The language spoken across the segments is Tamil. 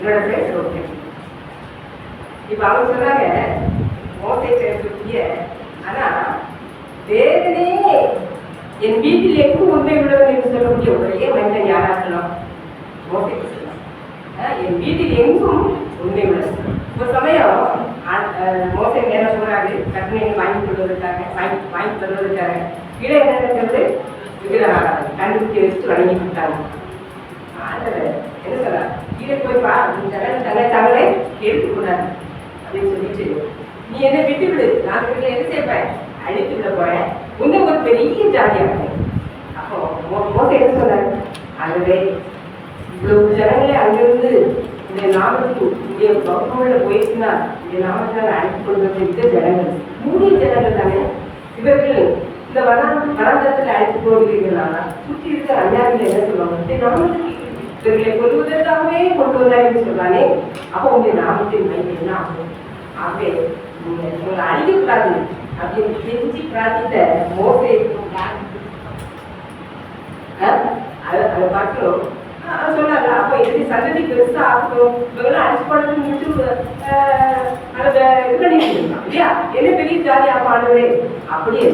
என்னோட பேர் ஓகே. இப்போ அவங்க சொன்னாங்க மோசை பேசக்கூடிய ஆனா வேதனையே என் வீட்டில் எங்கு உண்மை உள்ளவர் என்று சொல்லக்கூடிய ஒரே மனிதன் யாரா இருக்கலாம் மோசை சொல்லலாம் என் வீட்டில் எங்கும் உண்மை உள்ளது ஒரு சமயம் மோசை என்ன சொல்றாரு கற்பனை வாங்கி கொள்வதற்காக வாங்கி வாங்கி தருவதற்காக. கீழே என்ன நடக்கிறது? விக்கிரகாரம் கண்டுபிடிச்சு வச்சுட்டு வழங்கி கொடுத்தாங்க ஆண்டவர் என்ன சொல்றார் கீழே போய் பா நீ ஜனங்கள் தங்களை தாங்களே எடுத்துக்கூடாது அப்படின்னு சொல்லிட்டு நீ என்ன விட்டு விடு நான் வீட்டில் என்ன செய்ப்பேன் அழித்து விட போறேன். உன்னை ஒரு பெரிய ஜாதியாகும் அப்போ மோ- மோசம் என்ன சொன்னார் ஆகவே இவ்வளவு ஜனங்களே அங்கிருந்து இந்த நாமத்துக்கு இங்கே பகுதியுள்ள போயிடுச்சுன்னா இந்த நாமத்தால் அழைத்து கொள்வது இந்த ஜனங்கள். மூணு ஜனங்கள் தானே? இவர்கள் இந்த வனா வனாந்தரத்தில் அழைத்து போகிறீர்களா சுற்றி இருக்கிற அஞ்ஞானிகள் என்ன சொல்லுவாங்க? இந்த நாமத்துக்கு இவர்களை கொள்வதற்காகவே கொண்டு வந்தார் என்று சொல்றானே அப்போ உங்க நாமத்தின் மையம் என்ன ஆகும் ஆகவே நீங்க உங்களை அழிக்கக்கூடாது அப்படின்னு செஞ்சு பிரார்த்தித்த மோசே அதை அதை பார்க்கிறோம் சொன்னாங்க அப்போ எப்படி சந்ததி பெருசா ஆகணும் இவங்களாம் அடிச்சு போடணும்னு அதை இது பண்ணிருக்கலாம் இல்லையா என்ன பெரிய ஜாதி ஆப்பாடுவே அப்படியே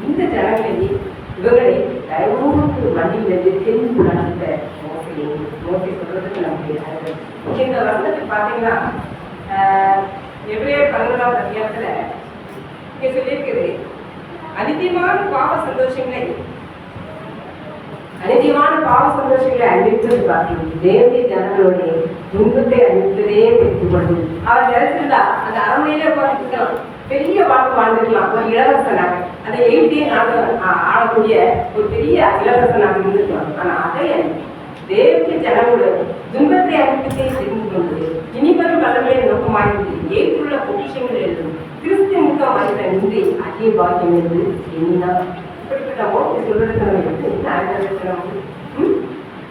இந்த ஜனங்களை இவர்களை தயவுக்கு மண்ணில் இருந்து தெரிந்து நடந்த மோசையை மோசை சொல்றதுக்கு நமக்கு அறிவு. இந்த வசனத்தை பார்த்தீங்கன்னா எவ்வளோ பதினொன்றாவது அதிகாரத்துல இங்க சொல்லியிருக்குது அதிகமான பாவ சந்தோஷங்களை அநிதியமான பாவ சந்தோஷங்களை அறிவித்தது பார்த்தீங்க தேவதி ஜனங்களுடைய துன்பத்தை அறிவித்ததே தெரிந்து கொண்டு அவர் நினைச்சிருந்தா அந்த அரண்மனையிலே உட்காந்துருக்கலாம் பெரிய வாழ்க்கை வாழ்ந்துக்கலாம் ஒரு இளவரசனாக அந்த எயிட்டே நாடு ஆளக்கூடிய ஒரு பெரிய இளவரசனாக இருந்திருக்கலாம் ஆனா அதை தேவதி ஜனங்களோட துன்பத்தை அறிவித்தே தெரிந்து கொண்டு இனிவரும் வளங்களை நோக்கமாயிருந்து ஏற்றுள்ள பொக்கிஷங்கள் எழுதும் கிறிஸ்து முகம் அறிந்த நின்று அதே பாக்கியம் என்று எண்ணினார். இப்படிப்பட்ட மோசை சொல்றதுக்கு நம்ம எப்படி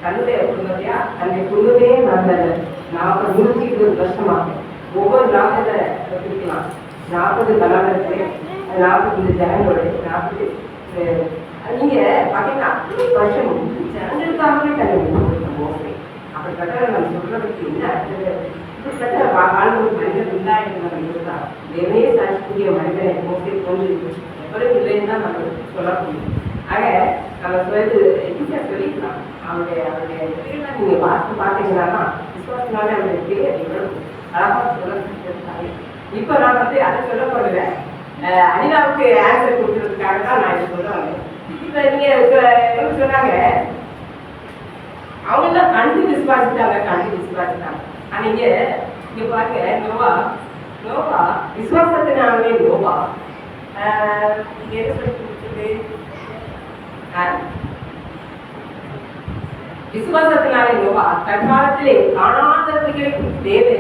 தன்னுடைய குடும்பத்தையா? தன்னுடைய குடும்பமே மறந்தது நாற்பது நூற்றி இருபது வருஷமாக ஒவ்வொரு நாளில் பிடிக்கலாம் நாற்பது கலாச்சாரத்துல நாற்பது ஜனங்களோட நாற்பது அஹ், நீங்க அத்தனை வருஷம் ஜனங்களுக்காகவே தன்னை கொடுத்த அப்படிப்பட்ட நம்ம சொல்றதுக்கு என்ன அர்த்தம்? இப்படிப்பட்ட ஒரு மனிதன் நம்ம இருந்தா தேவையே மனிதனை மோசை போன்று எவ்வளவு இல்லைன்னு தான் நம்ம சொல்ல முடியும் ஆக நம்ம சொல்றது ஈஸியாக சொல்லிக்கலாம். அவருடைய அவருடைய பார்த்து பார்த்தீங்கன்னா விசுவாசனாலே அவருடைய பேர் எவ்வளவு சொல்ல இப்போ நான் வந்து அதை சொல்ல போறதில்ல அஹ் அனிதாவுக்கு ஆன்சர் கொடுக்கறதுக்காக தான் நான் இது சொல்ல இப்போ நீங்கள் இப்ப என்ன சொன்னாங்க? அவங்க தான் கண்டு விசுவாசித்தாங்க கண்டு விசுவாசித்தாங்க. ஆனா இங்கே இங்க பாருங்க நோவா நோவா விசுவாசத்தினாலே நோவா. இங்கே என்ன சொல்லி கொடுத்துருக்கு? ஆஹ் விசுவாசத்தினாலே நோவா. தற்காலத்திலே காணாதவர்களை தேவை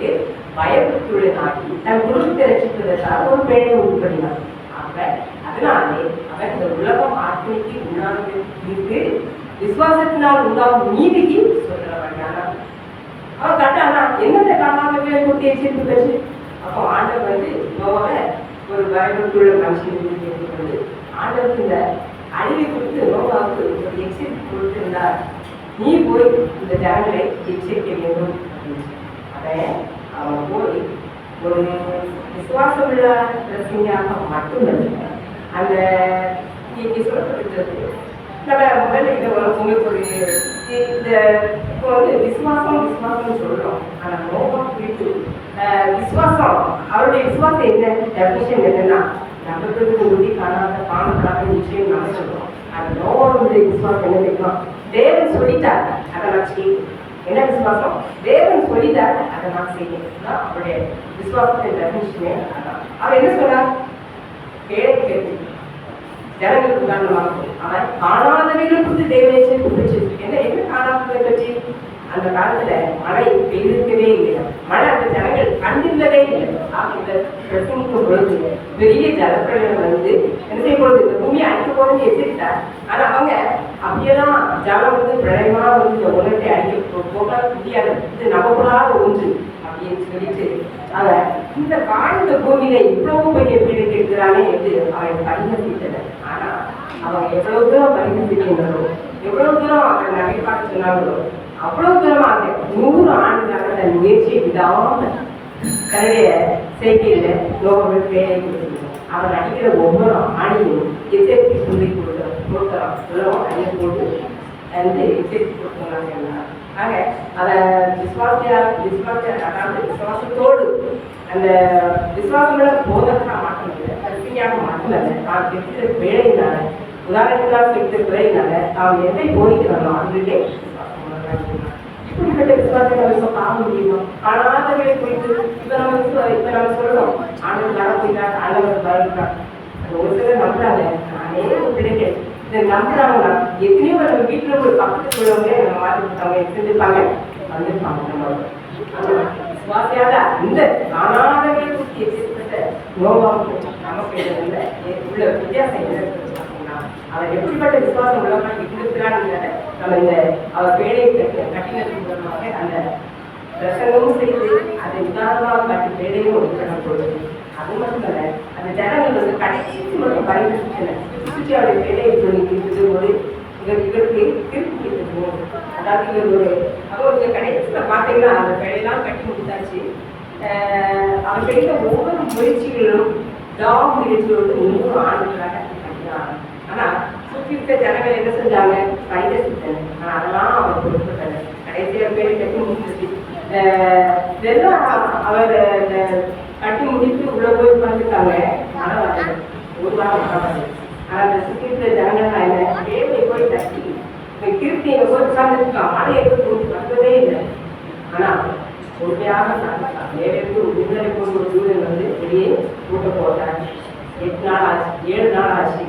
தேவ பெற்று தன் குடும்பத்தை ரசிப்பதற்காக ஒரு பெண்ணை உட்படினார் ஆக அதனாலே அவர் இந்த உலகம் ஆத்மிக்கு உண்ணாவிற்கு விசுவாசத்தினால் உண்டாகும் நீதிக்கு சொல்றவன் அவன் கட்டானா என்னென்ன காரணங்களை கொடுத்து எச்சிருக்கிறது அப்போ ஆண்டவர் வந்து நோவை ஒரு பயபக்தியுள்ள மனுஷன் கேட்டுக்கொண்டு ஆண்டவருக்கு இந்த அழிவை கொடுத்து நோவாவுக்கு ஒரு எச்சரிப்பு கொடுத்திருந்தார். நீ போய் இந்த ஜனங்களை எச்சரிக்க வேண்டும் அப்படின்னு அவன் அவன் போய் ஒரு விசுவாசம் உள்ள ரசிகையாக மட்டுமல்ல அந்த இங்கே சொல்லப்பட்டிருக்கிறது நம்ம முதல்ல இதை ஒரு உங்களுக்கு இந்த இப்போ வந்து விசுவாசம் விசுவாசம்னு சொல்றோம் ஆனா நோவா குறித்து விசுவாசம் அவருடைய விசுவாசம் என்ன டெபினிஷன் என்னன்னா நம்புறதுக்கு உறுதி காணாத காணப்படாத நிச்சயம் நான் சொல்றோம் அந்த நோவாவுடைய விசுவாசம் என்ன தெரியுமா? தேவன் சொல்லிட்டார் அதை நான் செய்யணும் என்ன விசுவாசம்? தேவன் சொல்லிட்டார் அதை நான் செய்யணும் அவருடைய விசுவாசத்தின் டெபினிஷனே அதான். அவர் என்ன சொன்னார்? கேள்வி கேட்டு. ஜனங்களுக்கு உதாரணமாக அவன் காணாதவைகள் குறித்து தேவனேசை குறிச்சு என்ன என்ன காணாததை பற்றி? அந்த காலத்துல மழை பெய்திருக்கவே இல்லை. மழை அந்த ஜனங்கள் கண்டிருந்ததே இல்லை. ஆக இந்த பிரசங்கிக்கும் பொழுது பெரிய ஜலப்பிரளயம் வந்து என்ன செய்யும் பொழுது இந்த பூமியை அடிக்க போறது எதிர்த்தார் ஆனா அவங்க அப்படியெல்லாம் ஜலம் வந்து பிரளயமா வந்து இந்த உலகத்தை அடிக்க போக முடியாது இது நம்பக்கூடாத ஒன்று அப்படின்னு சொல்லிட்டு அவன் இந்த வாழ்ந்த பூமியில இவ்வளவு பெரிய வீடு கேட்கிறானே என்று அவன் பரிகசித்தனர். ஆனா அவன் எவ்வளவு தூரம் பரிகசிக்கின்றனோ எவ்வளவு தூரம் அவன் நகைப்பாட்டு சொன்னாங்களோ அவ்வளவு தூரமாக நூறு ஆண்டுகளாக தன் முயற்சியை விடாமல் தன்னுடைய செய்கையில நோபல் வேலை கொடுத்துருக்கோம் அவர் நடிக்கிற ஒவ்வொரு ஆணையும் எதிர்ப்பு சொல்லி கொடுக்குறான் கொடுக்குறான் உலகம் அடிய போட்டு வந்து எதிர்ப்பு கொடுக்குறாங்க ஆக அதை விசுவாசியா விசுவாசியா அதாவது விசுவாசத்தோடு அந்த விசுவாசங்களை போதற்காக மட்டும் இல்லை கல்வியாக மட்டுமல்ல தான் பெற்ற வேலையினால உதாரணத்துக்காக பெற்ற வேலையினால தாம் எதை போதிக்கிறானோ அதுவே இப்படிப்பட்ட விசுவாசத்தை நம்ம பார்க்க முடியுமா காணாதவர்களை குறித்து இப்ப நம்ம இப்ப நம்ம சொல்றோம் ஆண்டவர் வர ஆண்டவர் வருகிறார் ஒரு சிலர் நம்புறாங்க அநேக பிள்ளைகள் இதை நம்புறாங்கன்னா எத்தனையோ நம்ம வீட்டுல ஒரு பக்கத்து உள்ளவங்க நம்ம மாற்றிருப்பாங்க செஞ்சிருப்பாங்க வந்திருப்பாங்க நம்ம ஆனா, இந்த காணாதவர்களை குறித்து எச்சரிக்கப்பட்ட நமக்கு உள்ள வித்தியாசம் என்ன? அவர் எப்படிப்பட்ட விசுவாசம் உள்ளவனாக இருக்கிறான்னு நம்ம இந்த அவர் வேலையை கட்டி மூலமாக அந்த பிரசங்கமும் செய்து அதை உதாரணமாக காட்டி வேலையும் ஒதுக்கணும் பொழுது அது மட்டுமல்ல அந்த ஜனங்கள் வந்து கடைசி மட்டும் பயன்படுத்தின சுற்றி வேலையை சொல்லி ஒரு இவர் இவருக்கு திருப்பி அதாவது இவர் ஒரு அப்போ இந்த கடைசியில் பார்த்தீங்கன்னா அந்த வேலையெல்லாம் கட்டி முடித்தாச்சு அவர் கிடைத்த ஒவ்வொரு முயற்சிகளும் டாக் முயற்சியோடு நூறு ஆண்டுகளாக கட்டினார். ஆனால் இருக்க ஜனங்கள் என்ன செஞ்சாங்க? கைதசித்தனர் ஆனா அதெல்லாம் அவர் பொருட்பட்டனர் கடைசியாக பேர் கட்டி முடிச்சிருச்சு அவர் கட்டி முடித்து உள்ள போய் உட்காந்துருக்காங்க. மழை வரல. ஒரு வாரம் வரல. ஆனால் அந்த சுற்றி இருக்கிற ஜனங்கள் இல்லை. தேவை போய் தட்டி இந்த கீர்த்தி எங்கள் போய் உட்காந்துருக்கான் மழையை போய் வந்ததே இல்லை. ஆனால் பொறுமையாக சாதித்தான் வேலைக்கு விடுதலை போன்ற ஒரு சூழல் வந்து வெளியே கூட்ட போட்டாங்க. எட்டு நாள் ஆச்சு. ஏழு நாள் ஆச்சு.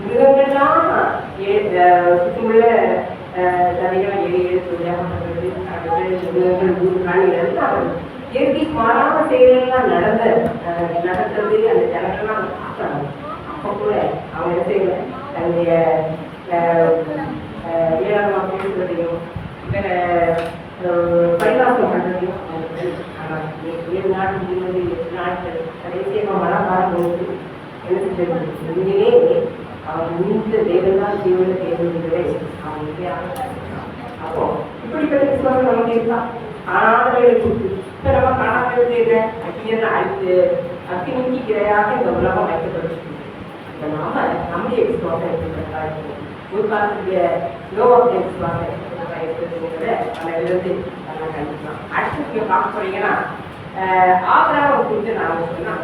மிருகங்கள்லாம் சுத்தமுள்ள தனியாக ஏழு ஏழு தொழிலாக மிருகங்கள் ஊர் பிராணிகள் எல்லாம் இயற்கை மாறாம செயலெல்லாம் நடந்த நடக்கிறது அந்த ஜனங்கள்லாம் பார்க்கறாங்க அப்போ கூட அவங்க என்ன செய்யல தன்னுடைய ஏழாம் பேசுறதையும் வேற பரிகாசம் பண்ணுறதையும் அவங்க செய்யல. ஆனா, ஏ- ஏழு நாள் முடிவது எட்டு நாட்கள் கடைசியாக மழை காரணம் என்ன செஞ்சது உண்மையிலே அவன் இந்த தேவதான் ஜீவன தேவைகளை அவன் உண்மையாக அப்போ இப்படிப்பட்ட விசுவாசம் நமக்கு இருக்கா காணாதவர்களை குறித்து இப்போ நம்ம காணாதவர்கள் தேவை அக்கியன் அழித்து அக்கினிக்கு இரையாக இந்த உலகம் வைக்கப்பட்டிருக்கு நாம நம்முடைய விசுவாசம் எப்படிப்பட்டதா ஒரு காலத்துடைய லோகத்திய விசுவாசம் எப்படிப்பட்டதா இருக்குங்கிறத நம்ம இருந்து நம்ம கண்டிக்கலாம். அடுத்து நீங்கள் பார்க்க போறீங்கன்னா ஆபராம குறித்து நான் சொன்னா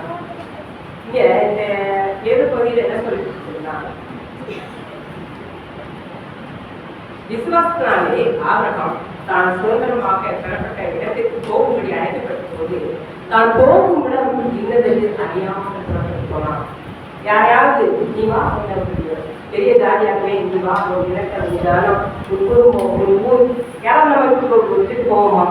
இங்கே இந்த ஏழு பகுதியில் என்ன சொல்லிட்டு இருக்குன்னா விசுவாசத்தினாலே ஆபிரகாம் தான் சுதந்திரமாக பெறப்பட்ட இடத்திற்கு போகும்படி அழைக்கப்பட்ட போது தான் போகும் இடம் இன்னதென்று அறியாமல் போனான். யாரையாவது நீ வா பெரிய ஜாதியாகவே நீ வா ஒரு இலக்கம் நிதானம் உன் குடும்பம் ஒரு ஊர் யாராவது நம்ம விட்டு போவோமா?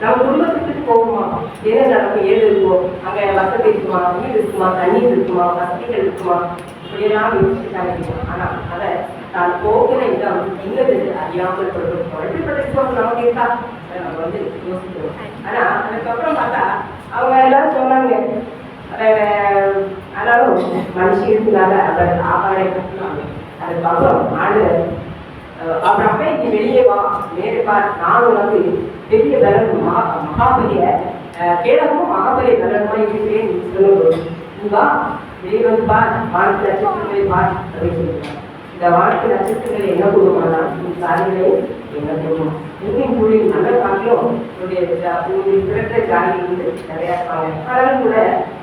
நம்ம குடும்பத்துக்கு போவோமா? என்ன நடக்கும்? ஏது இருக்கும்? அங்கே வசதி இருக்குமா? வீடு இருக்குமா? தண்ணீர் இருக்குமா? வசதிகள் இருக்குமா? இதனால் யோசிச்சுட்டாங்க ஆனால் அவர் தான் போகிற இடம் இன்னது அறியாமல் கொடுக்கணும் எப்படிப்பட்ட விசுவாசம் நமக்கு இருக்கா? நம்ம வந்து யோசிக்கிறோம் ஆனா அதுக்கப்புறம் பார்த்தா அவங்க எல்லாரும் சொன்னாங்க. ஆனாலும் மனுஷ இருந்தாங்க அவர் ஆகாரை கட்டினாங்க அதுக்கப்புறம் ஆண்டு அவர் அப்ப நீ வெளியே வா நேரு பார். நான் உனக்கு பெரிய பலன் மகா மகாபலிய கேளவும் மகாபலிய பலனுமா இருக்கிறேன். நீ சொல்லும்போது பார் வானத்து நட்சத்திரங்களை பார் அப்படின்னு சொல்லுவாங்க இந்த வானத்து நட்சத்திரங்கள் என்ன கூறுமானா இந்த சாதிகளை என்ன கூறுமா இன்னும் கூடி நல்ல காட்டிலும் உங்களுடைய ஜா- பிறந்த ஜாதியில் இருந்து நிறையா இருப்பாங்க ஆனாலும் கூட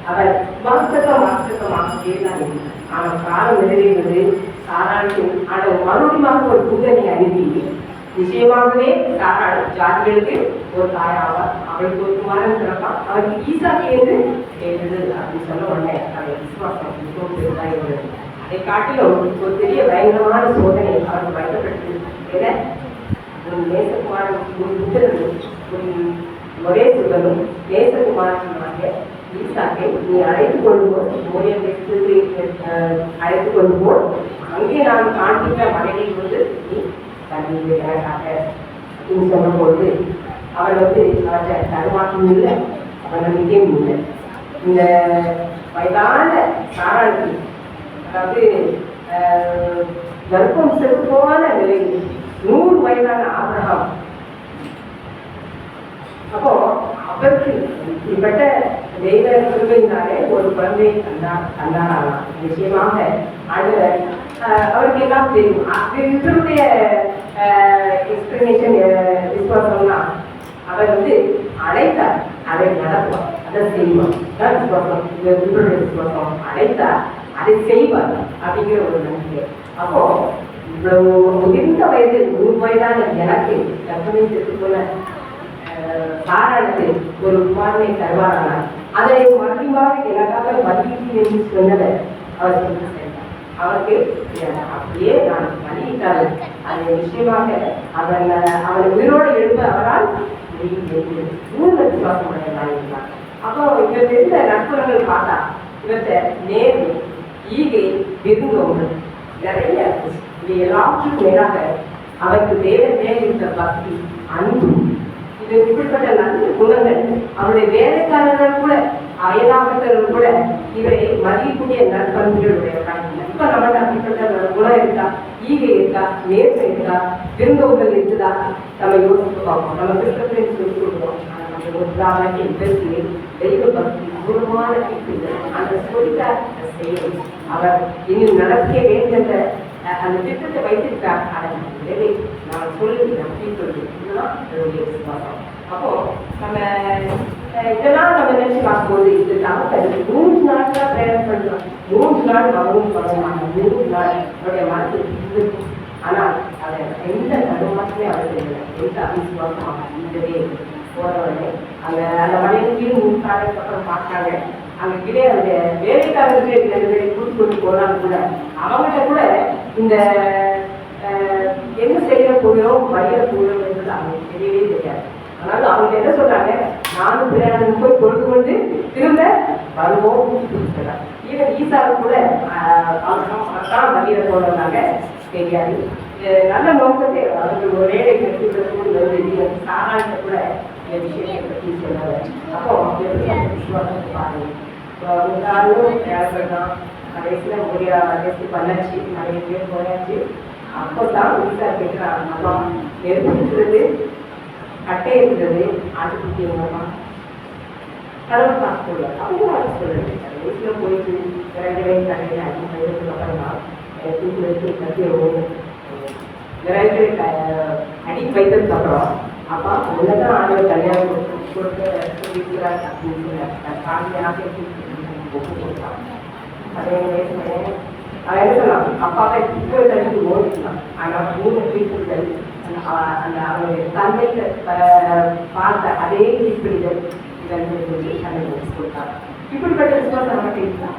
அவர் மாற்றத்தை மாற்றத்தமாக தான் இருக்கு ஆனால் காலம் நிறைவேறது சாராட்சி ஆனால் மறுபடியும் ஒரு புதனை அனுப்பி நிச்சயமாகவே சாராள் ஜாதிகளுக்கு ஒரு தாயாவார் அவளுக்கு ஒரு குமாரன் பிறப்பான். அவருக்கு ஈசாக்கு என்று எழுது அப்படின்னு சொன்ன உடனே அவருடைய விசுவாசம் மிகவும் பெரிதாக இருந்தது அதை காட்டிலும் ஒரு பெரிய பயங்கரமான சோதனை அவருக்கு வைக்கப்பட்டது என்ன? உன் நேசகுமாரன் ஒரு புத்திரனும் உன் ஒரே சுகனும் நேசகுமாரனுமாக ஈசாக்கை நீ அழைத்து கொள்வோம் போ அழைத்து கொள்வோம் அங்கே நான் காண்பித்த மலையை கொண்டு நீ தண்ணீர் எனக்காக அப்படின்னு அவர் வந்து அவற்றை தடுமாற்றம் இல்லை அவர் நம்பிக்கையும் இல்லை. இந்த வயதான சாராளுக்கு அதாவது கர்ப்பம் செத்து போன நிலையில் நூறு வயதான ஆபிரகாம் அப்போ அவருக்கு இப்படிப்பட்ட தெய்வ கிருபையினாலே ஒரு குழந்தை தந்தார் தந்தாராம் நிச்சயமாக ஆண்டவர் அவருக்கு எல்லாம் தெரியும். இவருடைய எக்ஸ்பிளனேஷன் விசுவாசம்னா அவர் வந்து அழைத்தார். அதை நடத்துவார். அதை செய்வார். தான் விசுவாசம். இது இவருடைய விசுவாசம். அழைத்தார். அதை செய்வார். அப்படிங்கிற ஒரு நம்பிக்கை. அப்போ இவ்வளவு முதிர்ந்த வயது நூறு வயதான எனக்கு கற்பனை செத்து போன காரணத்தில் ஒரு குமாரனை தருவாரானால் அதை மறுபடியும் எனக்காக மதிப்பீடு என்று சொன்னதை அவர் செஞ்சு அவருக்கு அப்படியே நான் பலியிட்டால் அது நிச்சயமாக அவன் அவரை உயிரோடு எழுப்ப அவரால் ஊர்ல விசுவாசம் அடைந்தார் அப்போ இவர் இருந்த நட்புறங்கள் பார்த்தா இவர்கிட்ட நேர்மை ஈகை விருந்தோம்பல் நிறைய இருந்துச்சு. இது எல்லாவற்றுக்கும் மேலாக அவருக்கு தேவன் மேல் இருந்த பக்தி அன்பு இது இப்படிப்பட்ட நல்ல குணங்கள். அவருடைய வேலைக்காரர்கள் கூட அயலாபத்தர்கள் கூட இவரை மதிக்கக்கூடிய நற்பண்புகளுடைய இருந்தார். இப்ப ಗುಣ அப்படிப்பட்ட ಹೀಗೆ குணம் இருக்கா? ஈகை இருக்கா? நேர்மை இருக்கா? விருந்தோம்பல் ನಮ್ಮ நம்ம யோசித்து பார்ப்போம். நம்ம கிறிஸ்தவர்கள் சொல்லி கொடுக்குறோம் நம்ம ஒன்றாக இதற்கு தெய்வ பக்தி பூர்வமான இருக்குது அந்த சொல்லிட்டார் அதை அவர் இனி நடக்க வேண்டிய அந்த திட்டத்தை வைத்திருக்கார் அதை நம்ம நான் சொல்லி நம்பி சொல்லி இதுதான் என்னுடைய விசுவாசம். அப்போ நம்ம இதெல்லாம் நம்ம நினைச்சு பார்க்கும்போது இதுதான் தவிர்த்து மூன்று நாட்களா தான் பிரயாணம் பண்றோம். மூன்று நாள் மகவும் பண்ணுவாங்க மூன்று நாள் அவருடைய மனசுக்கு இருக்கும் ஆனால் அதை எந்த தடுமாற்றமே அவருக்கு இல்லை. எந்த அவிசுவாசம் இருந்ததே போறவனே அங்க அந்த மலையின் கீழ் மூணு காலைக்கு அப்புறம் பார்த்தாங்க. அங்க கீழே அந்த வேலைக்காரர்களுக்கு ரெண்டு பேரை கூட்டு கொண்டு போனாலும் கூட அவங்ககிட்ட கூட இந்த என்ன செய்ய போகிறோம் வழியில போகிறோம் என்பது அவங்களுக்கு தெரியவே தெரியாது. அதனால அவங்க என்ன சொல்றாங்க நானும் பிரயாணம் போய் கொண்டு கொண்டு திரும்ப வருவோம் ஈவன் ஈசாவுக்கு கூட அஹ், அவங்க தான் வழியில தெரியாது. நல்ல நோக்கத்தை அவர்கள் ஒரு வேலை கற்றுக்கிறதுக்கு வந்து சாராயத்தை கூட இந்த விஷயத்தை பற்றி சொன்னாங்க அப்போ எப்படி விசுவாசத்தை பாருங்க தேவைப்படலாம் கடைசியில் முடியா டெஸ்ட் பண்ணாச்சு நிறைய பேர் போயாச்சு. அப்போ தான் வீட்டா கேட்குறாங்க அம்மா நெருப்பு இருக்கிறது கட்டை இருக்கிறது ஆட்டுக்குட்டி என்னம்மா கடவுள் பார்த்து சொல்லுவார் அவங்க பார்த்து சொல்லுறது வீட்டில் போயிட்டு ரெண்டு வயசு கடையில் அஞ்சு வயசுக்கு அப்புறம் தான் தூக்கி வச்சு கத்தியவும் விரைந்து அடி வைத்ததுக்கு அப்புறம் அப்பா உள்ளதான் ஆண்டவர் கல்யாணம் கொடுத்து கொடுக்க இருக்கிறார் அப்படின்னு சொன்னார் காலையாக ஒப்பு கொடுத்தான் பதினேழு வயசு பையன் அவன் அப்பாவை இப்போ தடுத்து ஓடிக்கலாம் ஆனால் மூணு வீட்டுகள் அந்த அவருடைய தந்தைக்கு பார்த்த அதே தீப்பிடிகள் இதற்கு சொல்லி கண்டுபிடிச்சு கொடுத்தாங்க இப்படிப்பட்ட விசுவாசம் நமக்கு இருக்கா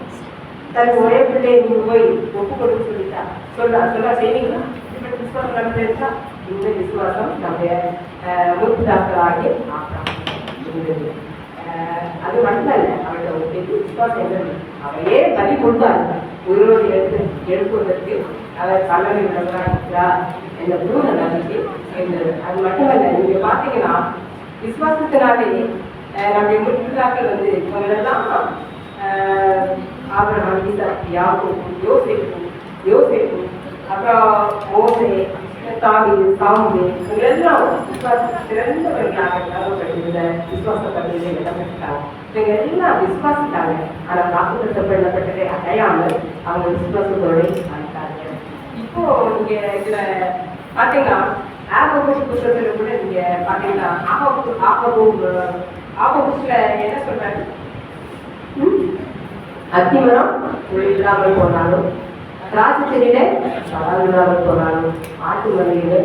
தன் ஒரே நீங்க போய் ஒப்பு கொடுக்க சொல்லிட்டா சொல்ல சொல்ல செய்வீங்களா இப்படி விசுவாசம் நமக்கு இந்த விசுவாசம் நம்முடைய முத்தாக்கள் ஆகிய இருந்தது அது மட்டுமல்ல ஒரு பெரிய விசுவாசம் என்னது அவையே பலி கொடுத்தார் உயிரோடு எடுத்து எடுப்பதற்கு அவர் கல்லறை இருக்கிறார் என்ற பூர்ண நம்பிக்கை இருந்தது அது மட்டுமல்ல நீங்க பாத்தீங்கன்னா விசுவாசத்தினாலே நம்முடைய முற்பிதாக்கள் வந்து இவங்களெல்லாம் ஆபரகம் ஆபிரகாம் ஈசாக் யோசிக்கும் யோசேப்பு அப்புறம் மோசே தாவி சாமி இவங்களெல்லாம் விசுவாச சிறந்தவர்களாக கருதப்படுகிற விசுவாச பகுதியில் இடம்பெற்றாங்க இவங்க எல்லாம் விசுவாசித்தாங்க. ஆனால் வாக்குத்தம் பண்ணப்பட்டதை அடையாமல் அவங்க விசுவாசத்தோடு அழைத்தாங்க இப்போ நீங்க இதுல பாத்தீங்கன்னா ஆபபூஸ் புத்தகத்துல கூட நீங்க பாத்தீங்கன்னா ஆபபூ ஆபபூ ஆபபூஸ்ல என்ன சொல்றாங்க அத்திமரம் இல்லாமல் போனாலும் திராட்சை செடியில சவால் இல்லாமல் போனாலும் ஆட்டு மலையில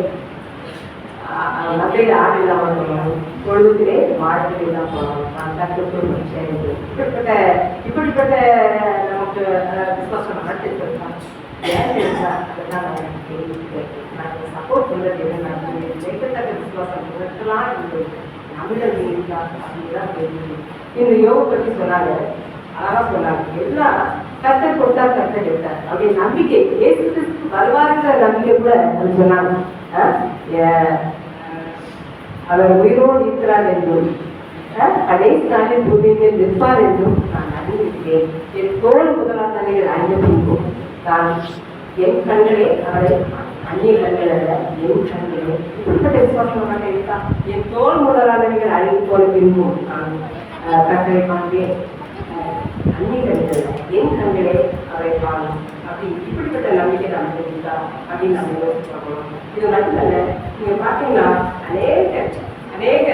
மற்றையில ஆடு இல்லாமல் போனாலும் பொழுதுலே வாழ்க்கை இல்லாமல் போனாலும் நான் கற்றுக்கு இப்படிப்பட்ட இப்படிப்பட்ட நமக்கு விசுவாசம் நடத்திருக்கோம் ஏன் எனக்கு சப்போர்ட் பண்ணுறது என்ன ஜெயிக்கத்தக்க விசுவாசம் இதற்கெல்லாம் இந்த தமிழர்கள் இருக்கா அப்படிதான் இந்த யோக பற்றி சொன்னாங்க. அழகா சொன்னாங்க. எல்லாம் கத்தர் கொடுத்தா கத்தர் எடுத்தார். அப்படி நம்பிக்கை ஏசு வருவாருங்கிற நம்பிக்கை கூட அது சொன்னாங்க. அவர் உயிரோடு இருக்கிறார் என்றும் கடைசி நாளில் பூமியில் நிற்பார் என்றும் நான் அறிந்திருக்கிறேன் என் தோல் முதலாளர்கள் அறிந்த பிடிக்கும் நான் என் கண்களே அவரை அந்நிய கண்கள் அல்ல என் கண்களே. இப்படிப்பட்ட விசுவாசம் இருக்கா என் தோல் முதலாளர்கள் அறிந்து போல விரும்பும் நான் கண்களை காண்பேன். அந்நிய கண்கள் என் கண்களே அவரை காணும். அப்படி இப்படிப்பட்ட நம்பிக்கை நமக்கு இருக்கா அப்படின்னு நம்ம யோசிச்சு பார்க்கணும் இது இல்லை நீங்க பார்த்தீங்கன்னா அநேக அநேக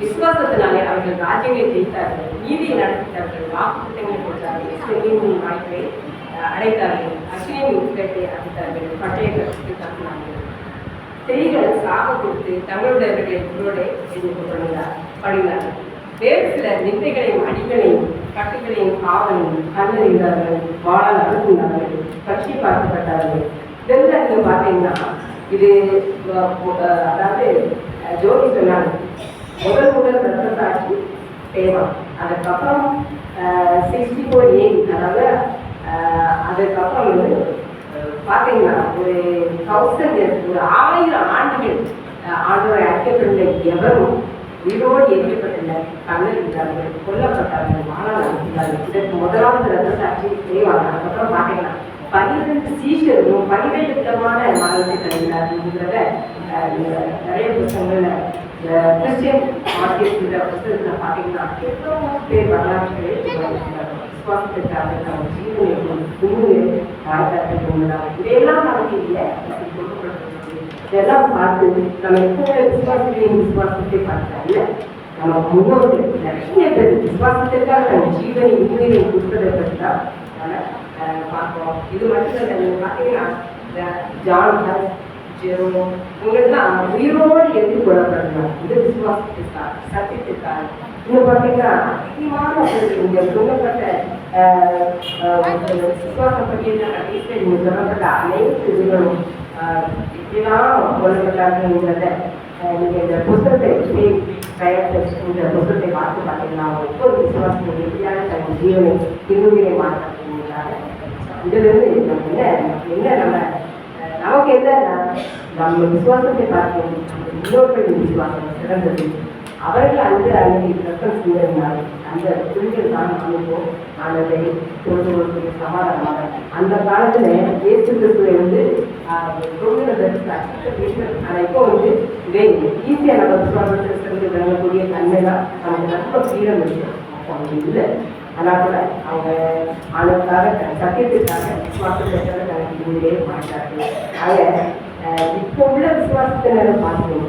விசுவாசத்தினாலே அவர்கள் ராஜ்யங்களை ஜெயித்தார்கள். நீதியை நடத்திட்டார்கள் வாக்குத்தங்களை கொடுத்தார்கள். செல்வியின் வாய்ப்பை அடைத்தார்கள். அக்னியின் உட்கட்டை அடைத்தார்கள் பட்டய கருத்து தப்பினார்கள். ஸ்திரீகள் சாக கொடுத்து தங்களுடையவர்களை உங்களோட செய்து கொண்டிருந்தார் பண்ணினார்கள் வேறு சில நிந்தைகளையும் அடிகளையும் கட்டுகளையும் காவலையும் கண்டறிந்தார்கள் வாழால் அழுத்தினார்கள் பற்றி பார்க்கப்பட்டார்கள். இதெல்லாம் பார்த்தீங்கன்னா இது அதாவது ஜோதி சொன்னாங்க முதல் முதல் ரத்த சாட்சி தேவா அதுக்கப்புறம் சிக்ஸ்டி ஃபோர் ஏ அதாவது அதுக்கப்புறம் வந்து பார்த்தீங்கன்னா ஒரு தௌசண்ட் இயர்ஸ் ஒரு ஆயிரம் ஆண்டுகள் ஆண்டோரை ஆண்டவரை அழைக்கப்பட்ட எவரும் உயிரோடு எரிக்கப்பட்டுள்ள கண்ணறிந்தார்கள் கொல்லப்பட்டார்கள் மாணவர்கள் அனுப்பினார்கள் இதற்கு முதலாவது ரத்த சாட்சி செய்வாங்க அதுக்கப்புறம் பார்த்தீங்கன்னா பன்னிரெண்டு சீஷர்களும் பன்னிரெண்டு விதமான மாணவர்கள் கழிந்தார்கள்ங்கிறத அஹ், நிறைய புத்தகங்கள்ல இந்த கிறிஸ்டியன் மார்க்கெட் பார்த்தீங்கன்னா எவ்வளோ பேர் வரலாற்றுகளை விசுவாசத்திற்காக தங்கள் ஜீவனை உண்மையை வாழ்ந்தார்கள் இதையெல்லாம் நமக்கு இல்லை. இதெல்லாம் பார்த்து நம்ம எப்போ விசுவாசத்தையும் விசுவாசத்தை பார்த்தாங்க நம்ம முன்னோர்கள் நிறைய பேர் விசுவாசத்திற்காக தன் ஜீவனை உண்மையை பற்றி தான் நம்ம பார்க்கிறோம். இது மட்டும் இல்லை நீங்கள் பார்த்தீங்கன்னா இந்த ஜான் ஹஸ் ஜெரோ இவங்கெல்லாம் உயிரோடு எதிர்கொள்ளப்படுறாங்க இது விசுவாசத்திற்காக சத்தியத்திற்காக. இன்னும் பார்த்தீங்கன்னா அதிகமான இங்கே சொல்லப்பட்ட விசுவாசம் பற்றி கடைசியில் இங்கே சொல்லப்பட்ட அனைத்து இதுகளும் இப்படிலாம் கொல்லப்பட்டார்கள்ங்கிறத அஹ், இந்த புத்தகத்தை ஸ்ரீ தயாரித்த புத்தகத்தை பார்த்து பார்த்தீங்கன்னா ஒவ்வொரு விசுவாசத்தை எப்படியான தன் ஜீவனை திரும்பியை மாற்றப்படுகிறாங்க நம்ம என்ன என்ன நம்ம நமக்கு என்னன்னா நம்ம விசுவாசத்தை பார்க்கணும். நம்ம விசுவாசம் சிறந்தது. அவர்கள் அந்த அன்னைக்கு ரத்தம் சிந்திருந்தால் அந்த புரிதல் தான் அனுபவம். ஆனதை பொழுது ஒரு சமாதானமாக. அந்த காலத்துல இயேசு கிறிஸ்துவை வந்து ஆனால் இப்போ வந்து இதே ஈஸியாக நம்ம விசுவாசத்தை சிறந்து விளங்கக்கூடிய தன்மை தான் நமக்கு ரொம்ப ஃப்ரீடம் இருக்கு. அப்போ அவங்க இல்லை. ஆனால் கூட அவங்க ஆளுக்காக சத்தியத்திற்காக விசுவாசத்தை தனக்கு இங்கே மாட்டார்கள் ஆக இப்போ உள்ள விசுவாசத்தை விசுவாசத்தினரை பார்க்கணும்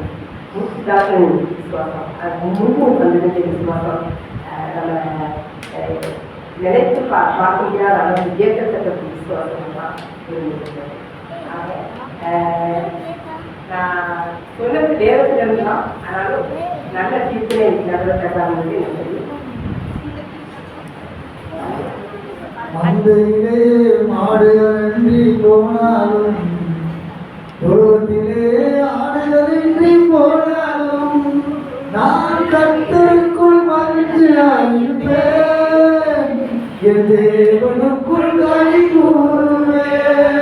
முத்தாசன் விசுவாசம். அது முன்னும் வந்திருந்த விசுவாசம். நம்ம நினைத்து பா பார்க்க முடியாத அளவு இயக்கத்தக்க விசுவாசம் தான் இருந்திருக்கு ஆக, நான் சொன்னது தேவத்திலிருந்து தான் ஆனாலும் நல்ல தீர்ப்பினை நடந்த நடத்ததான் எனக்கு மந்தையிலே மாடு அன்றி போனாலும் தொழுவத்திலே ஆடுகளின்றி போனாலும் நான் கத்தருக்குள் மகிழ்ச்சியாயிருப்பேன் என் தேவனுக்குள் கனி கூறுவேன்.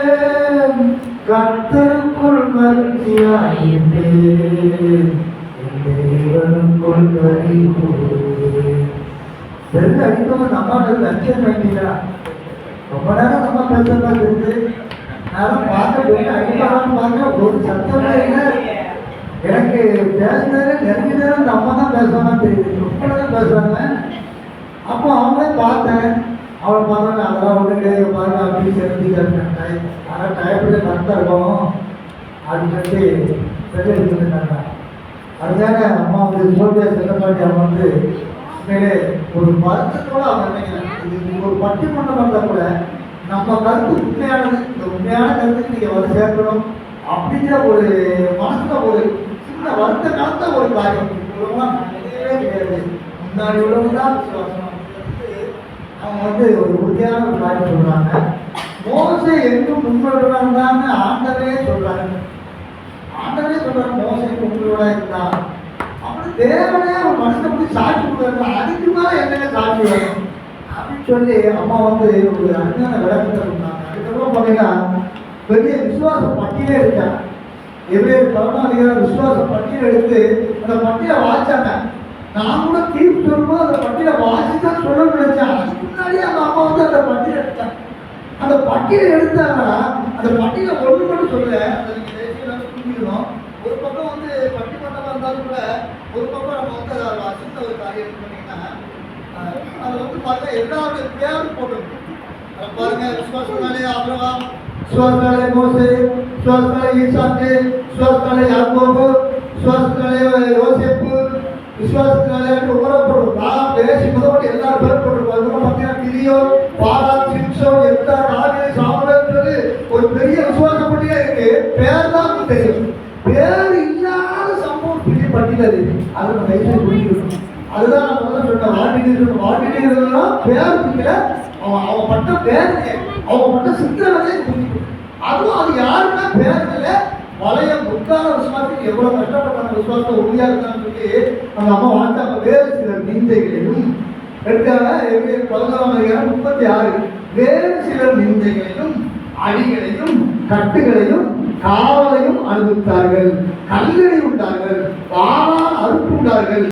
கத்தருக்குள் மகிழ்ச்சியாயிருப்பேன் என் தேவனுக்குள் கனி கூறுவேன். லட்சியம் பண்ணிட்டா ரொம்ப நேரம் நம்ம பேசுறதா இருந்து நேரம் பார்க்க போய் அடிக்கலாம் பார்க்க ஒரு சத்தமே இல்லை. எனக்கு பேசுனது நெருங்கி நேரம் இந்த அம்மா தான் பேசுவாங்க தெரியுது. ரொம்ப நேரம் பேசுறாங்க. அப்போ அவங்களே பார்த்தேன். அவளை பார்த்தாங்க அதெல்லாம் ஒன்று கிடையாது. பாருங்க அப்படின்னு தெரிஞ்சுக்கிறேன் டைம் ஆனால் டயப்படி கரெக்டாக இருக்கும் அப்படின்னு சொல்லிட்டு சொல்லி எடுத்துருந்தாங்க அதுதானே அம்மா வந்து சோபியா செல்லப்பாட்டி அவங்க வந்து உண்மையிலே ஒரு வருத்தத்தோட அவங்க நினைக்கிறேன் இது ஒரு பட்டிமன்றம் வந்தால் கூட நம்ம கருத்து உண்மையானது இந்த உண்மையான கருத்துக்கு நீங்கள் வந்து சேர்க்கணும் அப்படிங்கிற ஒரு மனசுல ஒரு சின்ன வருத்த கலந்த ஒரு காரியம். கிடையாது. முன்னாடி உள்ளவங்க தான் அவங்க வந்து ஒரு உறுதியான ஒரு காரியம் சொல்றாங்க. மோசை எங்கும் முன்னோடுதான் தான் ஆண்டவே சொல்றாங்க ஆண்டவே சொல்றாரு மோசை உங்களோட இருந்தான் தேவனே அவன் மனுஷனை போய் சாட்சி கொடுக்குறாங்க அதுக்கு மேல என்னங்க சாட்சி வரும் அப்படின்னு சொல்லி அம்மா வந்து ஒரு அருமையான விளக்கத்தை கொடுத்தாங்க. அதுக்கப்புறம் பார்த்தீங்கன்னா பெரிய விசுவாச பட்டியலே இருக்காங்க எவ்வளவு பதினாலிகார விசுவாச பட்டியல் எடுத்து அந்த பட்டியலை வாசிச்சாங்க. நான் கூட தீர்ப்பு சொல்லும்போது அந்த பட்டியலை வாசி தான் சொல்ல நினைச்சேன். அதுக்கு முன்னாடியே அந்த அம்மா வந்து அந்த பட்டியல் எடுத்தாங்க. அந்த பட்டியலை எடுத்தாங்கன்னா அந்த பட்டியலை ஒன்று மட்டும் சொல்ல அதை நீங்க தேசியம் புரிஞ்சுக்கணும் ஒரு பக்கம் வந்து பட்டிமன்றமா இருந்தாலும் கூட ஒரு பக்கம் நம்ம வந்து அதை வாசித்த ஒரு காரியம் வந்து பார்த்தா எல்லாருடைய பேரும் அதை பாருங்க விசுவாசனாலே ஆபிரகாம் விசுவாசனாலே மோசே விசுவாசனாலே ஈசாக்கு விசுவாசனாலே யாக்கோபு விசுவாசனாலே யோசேப்பு விசுவாசத்தினாலே உணரப்படும் நான் பேசி முதல்ல எல்லாரும் பேர் பார்த்தீங்கன்னா கிரியோ பாரா சிம்சோன் எத்தா ராஜே ஒரு பெரிய விசுவாச பட்டியலே இருக்கு பேர் தான் தெரியும் பேர் இல்லாத சம்பவம் பெரிய பட்டியல் அது அதை நம்ம தயவுசெய்து அதுதான் நான் முதல்ல சொன்னேன் வாட்டிட்டு வாட்டிட்டு பேர் புரியல அவன் அவன் பட்ட பேருங்க அவன் பட்ட சித்திரவதையை புரிஞ்சுக்கணும் அதுவும் அது யாருன்னா பேருங்கள பழைய முக்கால விசுவாசத்துக்கு எவ்வளவு கஷ்டப்பட்டாங்க. விசுவாசத்தை உறுதியா இருக்கான்னு சொல்லி அந்த அம்மா வாழ்ந்தாங்க வேறு சில நிந்தைகளையும் எடுத்தாங்க பதினோராம் அதிகாரம் முப்பத்தி ஆறு. வேறு சிலர் நிந்தைகளையும் அடிகளையும் கட்டுகளையும் காவலையும் அனுபவித்தார்கள். கல்லறை உண்டார்கள். வாழால் அறுப்பு உண்டார்கள்.